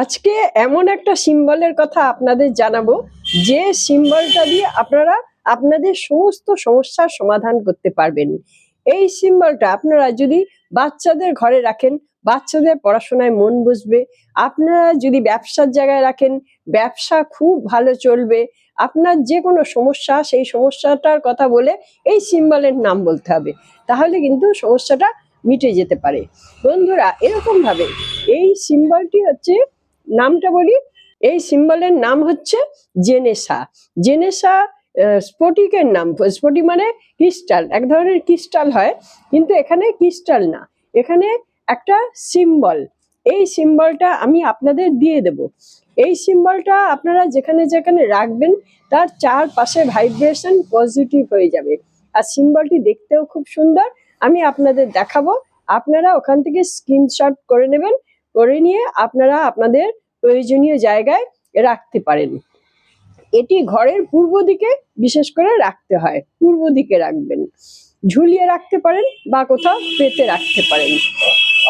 আজকে এমন একটা সিম্বলের কথা আপনাদের জানাব, যে সিম্বলটা দিয়ে আপনারা আপনাদের সমস্ত সমস্যার সমাধান করতে পারবেন। এই সিম্বলটা আপনারা যদি বাচ্চাদের ঘরে রাখেন, বাচ্চাদের পড়াশোনায় মন বসবে, আপনারা যদি ব্যবসার জায়গায় রাখেন, ব্যবসা খুব ভালো চলবে, আপনার যে কোনো সমস্যা, সেই সমস্যাটার কথা বলে এই সিম্বলের নাম বলতে হবে। তাহলে কিন্তু সমস্যাটা মিটে যেতে পারে। বন্ধুরা এরকম ভাবে এই সিম্বলটি হচ্ছে নামটা বলি। এই সিম্বলের নাম হচ্ছে জেনেসা। জেনেসা স্ফটিকের নাম। স্ফটিক মানে ক্রিস্টাল, এক ধরনের ক্রিস্টাল হয়, কিন্তু এখানে ক্রিস্টাল না। এখানে একটা সিম্বল। এই সিম্বলটা আমি আপনাদের দিয়ে দেব। এই সিম্বলটা আপনারা যেখানে যেখানে রাখবেন, তার চারপাশে ভাইব্রেশন পজিটিভ হয়ে যাবে। আর সিম্বলটি দেখতেও খুব সুন্দর। আমি আপনাদের দেখাবো। আপনারা ওখান থেকে স্ক্রিনশট করে নেবেন। করে নিয়ে আপনারা আপনাদের প্রয়োজনীয় জায়গায় রাখতে পারেন। এটি ঘরের পূর্ব দিকে বিশেষ করে রাখতে হয়, পূর্ব দিকে রাখবেন। ঝুলিয়ে রাখতে পারেন বা কোথাও পেতে রাখতে পারেন।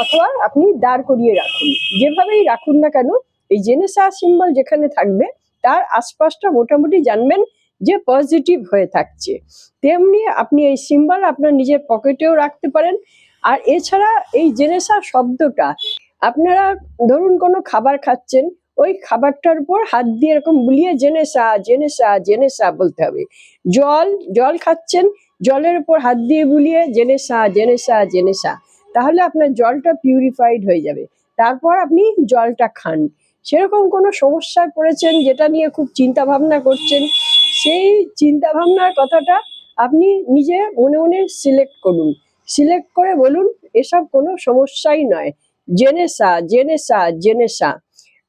অথবা আপনি দাঁড় করিয়ে রাখুন। যেভাবেই রাখুন না কেন, এই জেনেসা সিম্বল যেখানে থাকবে, তার আশপাশটা মোটামুটি জানবেন যে পজিটিভ হয়ে থাকছে। তেমনি আপনি এই সিম্বল আপনার নিজের পকেটেও রাখতে পারেন। আর এছাড়া এই জেনেসা শব্দটা আপনারা ধরুন কোনো খাবার খাচ্ছেন, ওই খাবারটার উপর হাত দিয়ে এরকম বুলিয়ে জেনে সা জেনে সা জেনে সা বলতে হবে। জল জল খাচ্ছেন, জলের উপর হাত দিয়ে বুলিয়ে জেনে সা জেনে সা জেনে সা। তাহলে আপনার জলটা পিউরিফাইড হয়ে যাবে। তারপর আপনি জলটা খান। সেরকম কোনো সমস্যায় পড়েছেন যেটা নিয়ে খুব চিন্তা ভাবনা করছেন? সেই চিন্তা ভাবনার কথাটা আপনি নিজে মনে মনে সিলেক্ট করুন। সিলেক্ট করে বলুন, এসব কোনো সমস্যাই নয়। জেনেসা জেনেসা জেনেসা।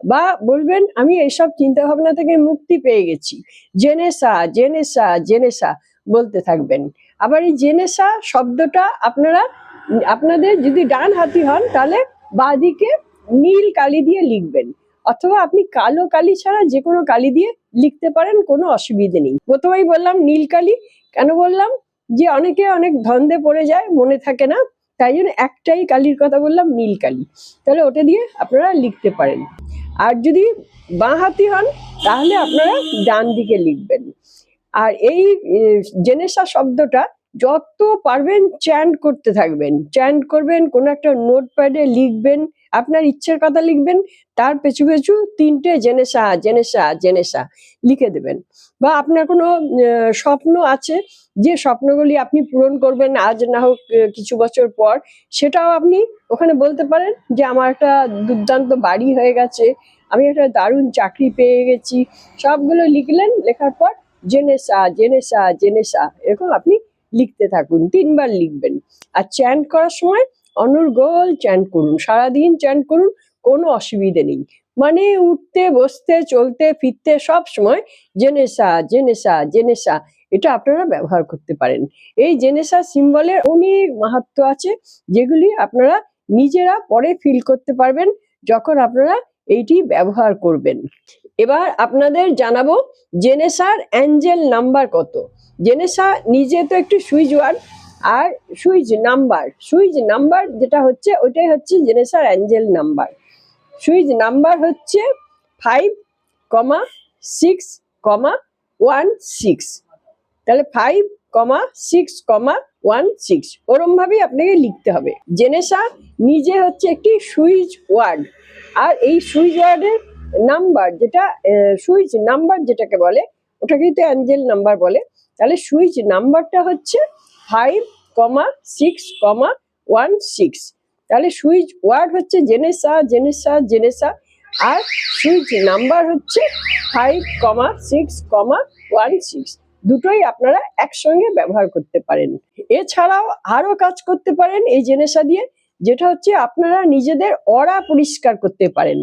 বা বলবেন, আমি এইসব চিন্তা ভাবনা থেকে মুক্তি পেয়ে গেছি। জেনেসা জেনেসা জেনেসা বলতে থাকবেন। আবার এই জেনেসা শব্দটা আপনারা, আপনাদের যদি ডান হাতি হন, তাহলে বাদিকে নীল কালি দিয়ে লিখবেন। অথবা আপনি কালো কালি ছাড়া যে কোনো কালি দিয়ে লিখতে পারেন, কোনো অসুবিধে নেই। প্রথমেই বললাম নীল কালি। কেন বললাম? যে অনেকে অনেক ধন্দে পড়ে যায়, মনে থাকে না। তাই জন্য একটাই কালির কথা বললাম, নীল কালি। তাহলে ওটা দিয়ে আপনারা লিখতে পারেন। আর যদি বাঁহাতি হন, তাহলে আপনারা ডান দিকে লিখবেন। আর এই জেনেসা শব্দটা যত পারবেন চ্যান্ট করতে থাকবেন। চ্যান্ট করবেন, কোনো একটা নোটপ্যাডে লিখবেন আপনার ইচ্ছের কথা লিখবেন, তার পেছু পেছু তিনটে জেনেসা জেনেসা জেনেসা লিখে দেবেন। বা আপনার কোনো স্বপ্ন আছে যে স্বপ্নগুলি আপনি পূরণ করবেন আজ না হোক কিছু বছর পর, সেটাও আপনি ওখানে বলতে পারেন যে আমার একটা দুর্দান্ত বাড়ি হয়ে গেছে, আমি একটা দারুণ চাকরি পেয়ে গেছি। সবগুলো লিখলেন, লেখার পর জেনেসা জেনেসা জেনেসা এরকম আপনি লিখতে থাকুন, তিনবার লিখবেন। আর চ্যান্ট করার সময় অনর্গল চ্যান করুন, সারাদিন চ্যান করুন, কোনো অসুবিধে নেই। মানে উঠতে, বসতে, চলতে, ফিরতে সব সময় জেনেসা জেনেসা জেনেসা, এটা আপনারা ব্যবহার করতে পারেন। এই জেনেসা সিম্বলের অনেক মাহাত্ম আছে, যেগুলি আপনারা নিজেরা পরে ফিল করতে পারবেন যখন আপনারা এইটি ব্যবহার করবেন। এবার আপনাদের জানাব জেনেসার অ্যাঞ্জেল নাম্বার কত। জেনেসা নিজে তো একটু সুইচ ওয়ার্ড আর সুইচ নাম্বার সুইচ নাম্বার যেটা হচ্ছে ওটাই হচ্ছে জেনেসার অ্যাঞ্জেল নাম্বার। সুইচ নাম্বার হচ্ছে five comma six comma one six. তাহলে five comma six comma one six, ওরমভাবেই আপনাকে লিখতে হবে। জেনেসা নিজে হচ্ছে একটি সুইচ ওয়ার্ড, আর এই সুইচ ওয়ার্ডের নাম্বার যেটা সুইচ নাম্বার যেটাকে বলে, ওটাকেই তো অ্যাঞ্জেল নাম্বার বলে। তাহলে সুইচ নাম্বারটা হচ্ছে five comma six comma one six. তাহলে সুইচ ওয়ার্ড হচ্ছে জেনেসা জেনেসা জেনেসা। আর সুইচ নাম্বার হচ্ছে five comma six comma one six. দুটোই আপনারা একসঙ্গে ব্যবহার করতে পারেন। এছাড়াও আরও কাজ করতে পারেন এই জেনেসা দিয়ে, যেটা হচ্ছে আপনারা নিজেদের অরা পরিষ্কার করতে পারেন।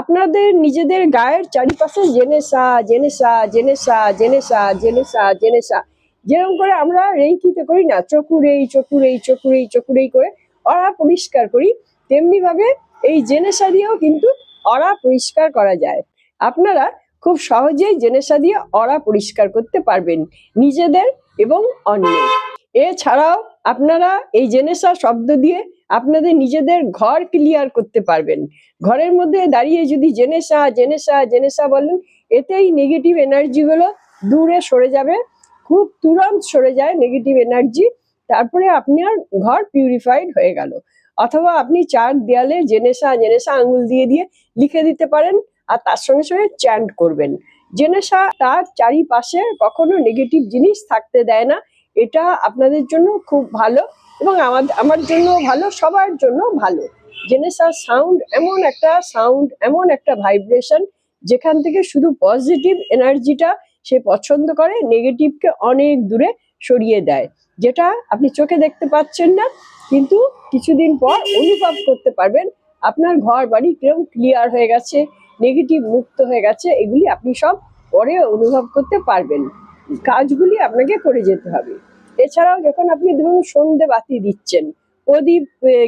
আপনাদের নিজেদের গায়ের চারিপাশে জেনেসা জেনেসা জেনেসা জেনেসা জেনেসা জেনেসা। যেরকম করে আমরা রেইকিতে করি না, চকুরেই চকুরেই চকুরেই চকুরেই করে অরা পরিষ্কার করি তেমনি ভাবে এই জেনেসা দিয়েও কিন্তু অরা পরিষ্কার করা যায়। আপনারা খুব সহজেই জেনেসা দিয়ে অরা পরিষ্কার করতে পারবেন, নিজেদের এবং অন্যের। এছাড়াও আপনারা এই জেনেসা শব্দ দিয়ে আপনাদের নিজেদের ঘর ক্লিয়ার করতে পারবেন। ঘরের মধ্যে দাঁড়িয়ে যদি জেনেসা জেনেসা জেনেসা বলেন, এতেই নেগেটিভ এনার্জিগুলো দূরে সরে যাবে খুব তুরন্ত সরে যায় নেগেটিভ এনার্জি তারপরে আপনার ঘর পিউরিফাইড হয়ে গেল। অথবা আপনি চার দেয়ালে জেনেসা জেনেসা আঙুল দিয়ে দিয়ে লিখে দিতে পারেন আর তার সঙ্গে সঙ্গে চ্যান্ট করবেন। জেনেসা তার চারিপাশে কখনো নেগেটিভ জিনিস থাকতে দেয় না। এটা আপনাদের জন্য খুব ভালো এবং আমার আমার জন্য ভালো, সবার জন্য ভালো। জেনেসা সাউন্ড এমন একটা সাউন্ড এমন একটা ভাইব্রেশন যেখান থেকে শুধু পজিটিভ এনার্জিটা সে পছন্দ করে নেগেটিভকে অনেক দূরে সরিয়ে দেয়। যেটা আপনি চোখে দেখতে পাচ্ছেন না, কিন্তু কিছুদিন পর অনুভব করতে পারবেন, আপনার ঘর বাড়ি কীরকম ক্লিয়ার হয়ে গেছে নেগেটিভ মুক্ত হয়ে গেছে, এগুলি আপনি সব পরে অনুভব করতে পারবেন। কাজগুলি আপনাকে করে যেতে হবে। এছাড়াও যখন আপনি ধরুন সন্ধে বাতি দিচ্ছেন, প্রদীপ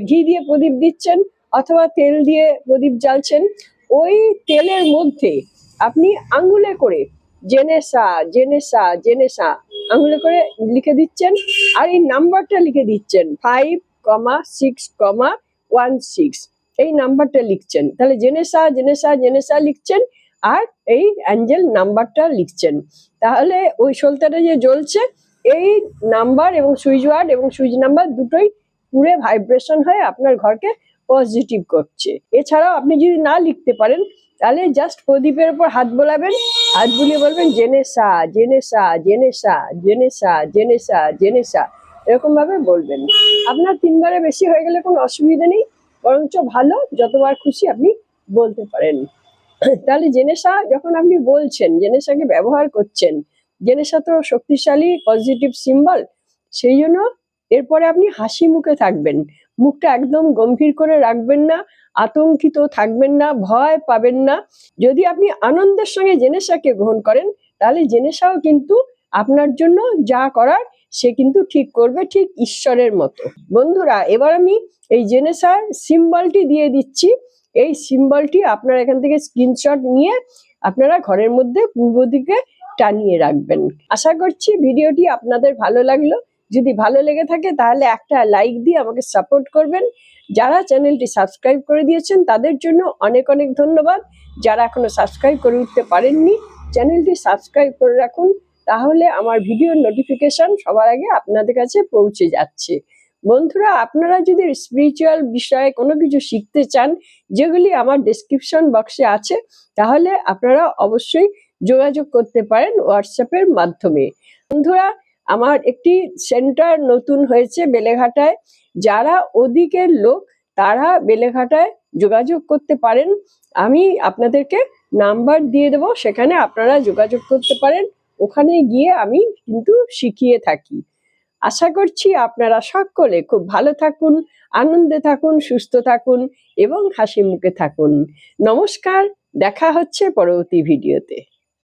ঘি দিয়ে প্রদীপ দিচ্ছেন, অথবা তেল দিয়ে প্রদীপ জ্বালছেন, ওই তেলের মধ্যে আপনি আঙুলে করে জেনেসা জেনেসা জেনেসা আঙুলে করে লিখে দিচ্ছেন আর এই নাম্বারটা লিখে দিচ্ছেন five comma six comma one six এই নাম্বারটা লিখছেন। তাহলে জেনেসা জেনেসা জেনেসা লিখছেন আর এই অ্যাঞ্জেল নাম্বারটা লিখছেন। তাহলে ওই সলতাটা যে জ্বলছে, এই নাম্বার এবং সুইচ ওয়ার্ড এবং সুইচ নাম্বার দুটোই পুরে ভাইব্রেশন হয়ে আপনার ঘরকে পজিটিভ করছে। এছাড়াও আপনি যদি না লিখতে পারেন, তাহলে জাস্ট প্রদীপের উপর হাত বোলাবেন হাত বুলিয়ে বলবেন জেনেসা জেনেসা জেনেসা জেনেসা জেনেসা জেনেসা এরকম ভাবে বলবেন। আপনার তিনবারে বেশি হয়ে গেলে কোনো অসুবিধা নেই, বরঞ্চ ভালো, যতবার খুশি আপনি বলতে পারেন। তাহলে জেনেসা যখন আপনি বলছেন জেনেসাকে ব্যবহার করছেন জেনেসা তো শক্তিশালী, পজিটিভ সিম্বল, সেই জন্য এরপরে আপনি হাসি মুখে থাকবেন। মুখটা একদম গম্ভীর করে রাখবেন না, আতঙ্কিত থাকবেন না, ভয় পাবেন না। যদি আপনি আনন্দের সঙ্গে জেনেসাকে গ্রহণ করেন, তাহলে জেনেসাও কিন্তু আপনার জন্য যা করার সে কিন্তু ঠিক করবে ঠিক ঈশ্বরের মতো। বন্ধুরা, এবার আমি এই জেনেসার সিম্বলটি দিয়ে দিচ্ছি। এই সিম্বলটি আপনারা এখান থেকে স্ক্রিনশট নিয়ে আপনারা ঘরের মধ্যে পূর্ব দিকে টানিয়ে রাখবেন। আশা করছি ভিডিওটি আপনাদের ভালো লাগল। যদি ভালো লেগে থাকে তাহলে একটা লাইক দিয়ে আমাকে সাপোর্ট করবেন। যারা চ্যানেলটি সাবস্ক্রাইব করে দিয়েছেন, তাদের জন্য অনেক অনেক ধন্যবাদ। যারা এখনও সাবস্ক্রাইব করে উঠতে পারেননি চ্যানেলটি সাবস্ক্রাইব করে রাখুন। তাহলে আমার ভিডিওর নোটিফিকেশন সবার আগে আপনাদের কাছে পৌঁছে যাচ্ছে। বন্ধুরা, আপনারা যদি স্পিরিচুয়াল বিষয়ে কোনো কিছু শিখতে চান, যেগুলি আমার ডেসক্রিপশন বক্সে আছে, তাহলে আপনারা অবশ্যই যোগাযোগ করতে পারেন হোয়াটসঅ্যাপের মাধ্যমে। বন্ধুরা আমার একটি সেন্টার নতুন হয়েছে বেলেঘাটায়। যারা ওদিকের লোক, তারা বেলেঘাটায় যোগাযোগ করতে পারেন। আমি আপনাদেরকে নাম্বার দিয়ে দেবো, সেখানে আপনারা যোগাযোগ করতে পারেন। ওখানে গিয়ে আমি কিন্তু শিখিয়ে থাকি। আশা করছি আপনারা সকলে খুব ভালো থাকুন, আনন্দে থাকুন, সুস্থ থাকুন এবং হাসি মুখে থাকুন। নমস্কার, দেখা হচ্ছে পরবর্তী ভিডিওতে।